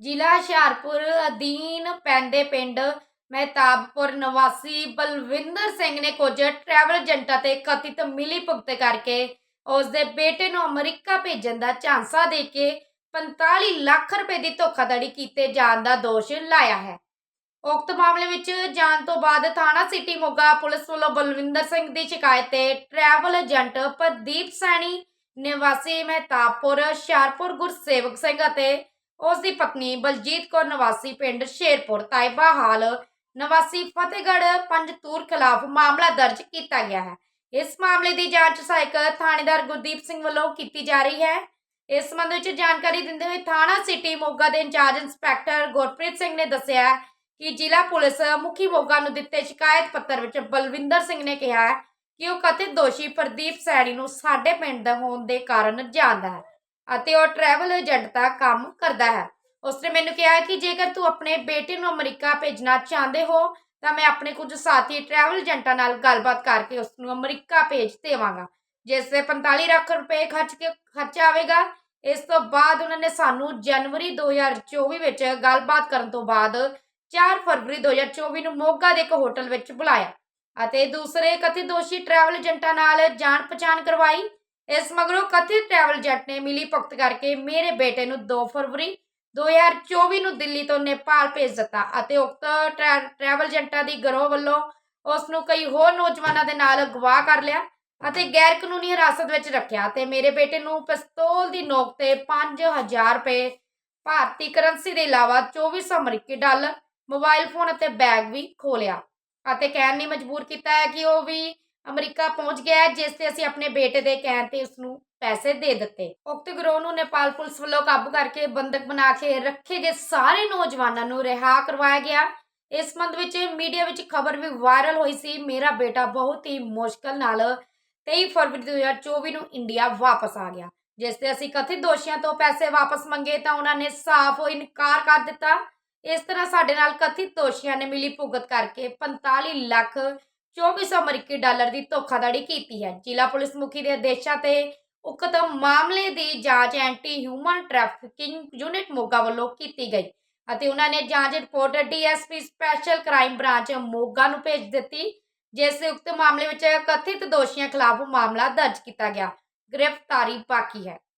ਜ਼ਿਲ੍ਹਾ ਹੁਸ਼ਿਆਰਪੁਰ ਅਧੀਨ ਪੈਂਦੇ ਪਿੰਡ ਮਹਿਤਾਬਪੁਰ ਨਿਵਾਸੀ ਬਲਵਿੰਦਰ ਸਿੰਘ ਨੇ ਕੁਝ ਟਰੈਵਲ ਏਜੰਟਾਂ ਤੇ ਕਥਿਤ ਮਿਲੀ ਭੁਗਤ ਕਰਕੇ ਉਸ ਦੇ ਬੇਟੇ ਨੂੰ ਅਮਰੀਕਾ ਭੇਜਣ ਦਾ ਝਾਂਸਾ ਦੇ ਕੇ 45 ਲੱਖ ਰੁਪਏ ਦੀ ਧੋਖਾਧੜੀ ਕੀਤੇ ਜਾਣ ਦਾ ਦੋਸ਼ ਲਾਇਆ ਹੈ। ਉਕਤ ਮਾਮਲੇ ਵਿੱਚ ਜਾਣ ਤੋਂ ਬਾਅਦ ਥਾਣਾ ਸਿਟੀ ਮੋਗਾ ਪੁਲਿਸ ਵੱਲੋਂ ਬਲਵਿੰਦਰ ਸਿੰਘ ਦੀ ਸ਼ਿਕਾਇਤ ਤੇ ਟਰੈਵਲ ਏਜੰਟ ਪ੍ਰਦੀਪ ਸੈਣੀ, ਨਿਵਾਸੀ ਮਹਿਤਾਬਪੁਰ, ਹੁਸ਼ਿਆਰਪੁਰ ਗੁਰਸੇਵਕ ਸਿੰਘ ਅਤੇ ਉਸ ਦੀ ਪਤਨੀ ਬਲਜੀਤ ਕੌਰ ਨਿਵਾਸੀ ਪਿੰਡ ਸ਼ੇਰਪੁਰ ਤਾਇਬਾ ਹਾਲ ਨਿਵਾਸੀ ਫਤਿਹਗੜ੍ਹ ਪੰਜਤੂਰ ਖਿਲਾਫ ਮਾਮਲਾ ਦਰਜ ਕੀਤਾ ਗਿਆ ਹੈ। ਇਸ ਮਾਮਲੇ ਦੀ ਜਾਂਚ ਸਹਾਇਕ ਥਾਣੇਦਾਰ ਗੁਰਦੀਪ ਸਿੰਘ ਵੱਲੋਂ ਕੀਤੀ ਜਾ ਰਹੀ ਹੈ। ਇਸ ਸੰਬੰਧ ਵਿੱਚ ਜਾਣਕਾਰੀ ਦਿੰਦੇ ਹੋਏ ਥਾਣਾ ਸਿਟੀ ਮੋਗਾ ਦੇ ਇੰਚਾਰਜ ਇੰਸਪੈਕਟਰ ਗੁਰਪ੍ਰੀਤ ਸਿੰਘ ਨੇ ਦੱਸਿਆ ਕਿ ਜ਼ਿਲ੍ਹਾ ਪੁਲਿਸ ਮੁਖੀ ਮੋਗਾ ਨੂੰ ਦਿੱਤੇ ਸ਼ਿਕਾਇਤ ਪੱਤਰ ਵਿੱਚ ਬਲਵਿੰਦਰ ਸਿੰਘ ਨੇ ਕਿਹਾ ਹੈ ਕਿ ਉਹ ਕਥਿਤ ਦੋਸ਼ੀ ਪ੍ਰਦੀਪ ਸੈਣੀ ਨੂੰ ਸਾਡੇ ਪਿੰਡ ਦਾ ਹੋਣ ਦੇ ਕਾਰਨ ਜਾਣਦਾ ਹੈ। ਅਤੇ ਉਹ ਟਰੈਵਲ ਏਜੰਟ ਦਾ ਕੰਮ ਕਰਦਾ ਹੈ। ਉਸਨੇ ਮੈਨੂੰ ਕਿਹਾ ਕਿ ਜੇਕਰ ਤੂੰ ਆਪਣੇ ਬੇਟੇ ਨੂੰ ਅਮਰੀਕਾ ਭੇਜਣਾ ਚਾਹੁੰਦੇ ਹੋ, ਤਾਂ ਮੈਂ ਆਪਣੇ ਕੁਝ ਸਾਥੀ ਟਰੈਵਲ ਏਜੰਟਾਂ ਨਾਲ ਗੱਲਬਾਤ ਕਰਕੇ ਉਸ ਨੂੰ ਅਮਰੀਕਾ ਭੇਜ ਦੇਵਾਂਗਾ। ਜਿਸ ਤੇ 45 ਲੱਖ ਰੁਪਏ ਖਰਚ ਕੇ, ਖਰਚਾ ਆਵੇਗਾ। ਇਸ ਤੋਂ ਬਾਅਦ ਉਹਨਾਂ ਨੇ ਸਾਨੂੰ ਜਨਵਰੀ 2024 ਵਿੱਚ ਗੱਲਬਾਤ ਕਰਨ ਤੋਂ ਬਾਅਦ 4 ਫਰਵਰੀ 2024 ਨੂੰ ਮੋਗਾ ਦੇ ਇੱਕ ਹੋਟਲ ਵਿੱਚ ਬੁਲਾਇਆ ਅਤੇ ਦੂਸਰੇ ਕਥਿਤ ਦੋਸ਼ੀ ਟਰੈਵਲ ਏਜੰਟਾਂ ਨਾਲ ਜਾਣ ਪਛਾਣ ਕਰਵਾਈ। ਇਸ ਮਗਰੋਂ ਕਥਿਤ ਟਰੈਵਲ ਏਜੰਟ ਨੇ ਮਿਲੀ ਭੁਗਤ ਕਰਕੇ ਮੇਰੇ ਬੇਟੇ ਨੂੰ 2 ਫਰਵਰੀ 2024 ਨੂੰ ਦਿੱਲੀ ਤੋਂ ਨੇਪਾਲ ਭੇਜ ਦਿੱਤਾ ਅਤੇ ਉਕਤ ਟਰੈਵਲ ਏਜੰਟਾਂ ਦੀ ਗਰੋਹ ਵੱਲੋਂ ਉਸ ਨੂੰ ਕਈ ਹੋਰ ਨੌਜਵਾਨਾਂ ਦੇ ਨਾਲ ਅਗਵਾ ਕਰ ਲਿਆ ਅਤੇ ਗੈਰ ਕਾਨੂੰਨੀ ਹਿਰਾਸਤ ਵਿੱਚ ਰੱਖਿਆ ਤੇ ਮੇਰੇ ਬੇਟੇ ਨੂੰ ਪਿਸਤੌਲ ਦੀ ਨੋਕ ਤੇ 5000 ਰੁਪਏ ਭਾਰਤੀ ਕਰੰਸੀ ਦੇ ਇਲਾਵਾ 2400 ਅਮਰੀਕੀ ਡਾਲਰ, ਮੋਬਾਈਲ ਫੋਨ ਅਤੇ ਬੈਗ ਵੀ ਖੋਲਿਆ ਅਤੇ ਕਹਿਣ ਲਈ ਮਜਬੂਰ ਕੀਤਾ ਹੈ ਕਿ ਉਹ ਵੀ ਅਮਰੀਕਾ ਪਹੁੰਚ ਗਿਆ ਜਿਸ ਤੇ ਅਸੀਂ ਆਪਣੇ ਬੇਟੇ ਦੇ ਕਹਿਣ ਤੇ ਉਸ ਨੂੰ ਪੈਸੇ ਦੇ ਦਿੱਤੇ। ਉਕਤ ਗਰੋਹ ਨੂੰ ਨੇਪਾਲ ਪੁਲਿਸ ਵੱਲੋਂ ਕਾਬੂ ਕਰਕੇ ਬੰਦਕ ਬਣਾ ਕੇ ਰੱਖੇ ਗਏ ਸਾਰੇ ਨੌਜਵਾਨਾਂ ਨੂੰ ਰਿਹਾ ਕਰਵਾਇਆ ਗਿਆ। ਇਸ ਸੰਬੰਧ ਵਿੱਚ ਮੀਡੀਆ ਵਿੱਚ ਖਬਰ ਵੀ ਵਾਇਰਲ ਹੋਈ ਸੀ। ਮੇਰਾ ਬੇਟਾ ਬਹੁਤ ਹੀ ਮੁਸ਼ਕਲ ਨਾਲ 23 ਫਰਵਰੀ 2024 ਨੂੰ ਇੰਡੀਆ ਵਾਪਸ ਆ ਗਿਆ, ਜਿਸ ਤੇ ਅਸੀਂ ਕਥਿਤ ਦੋਸ਼ੀਆਂ ਤੋਂ ਪੈਸੇ ਵਾਪਸ ਮੰਗੇ ਤਾਂ ਉਹਨਾਂ ਨੇ ਸਾਫ਼ ਇਨਕਾਰ ਕਰ ਦਿੱਤਾ। ਇਸ ਤਰ੍ਹਾਂ ਸਾਡੇ ਨਾਲ ਕਥਿਤ ਦੋਸ਼ੀਆਂ ਨੇ ਮਿਲੀ ਭੁਗਤ ਕਰਕੇ 45 ਲੱਖ 2400 ਅਮਰੀਕੀ ਡਾਲਰ ਦੀ ਧੋਖਾਧੜੀ ਕੀਤੀ ਹੈ। ਜ਼ਿਲ੍ਹਾ ਪੁਲਿਸ ਮੁਖੀ ਦੇ ਆਦੇਸ਼ਾਂ ਤੇ ਉਕਤ ਮਾਮਲੇ ਦੀ ਜਾਂਚ anti human trafficking unit Moga ਵੱਲੋਂ ਕੀਤੀ ਗਈ ਅਤੇ ਉਹਨਾਂ ਨੇ ਜਾਂਚ report DSP special crime branch Moga ਨੂੰ ਭੇਜ ਦਿੱਤੀ, ਜਿਸ ਦੇ ਉਕਤ ਮਾਮਲੇ ਵਿੱਚ ਕਥਿਤ ਦੋਸ਼ੀਆਂ ਖਿਲਾਫ ਮਾਮਲਾ ਦਰਜ ਕੀਤਾ ਗਿਆ। ਗ੍ਰਿਫਤਾਰੀ ਬਾਕੀ ਹੈ।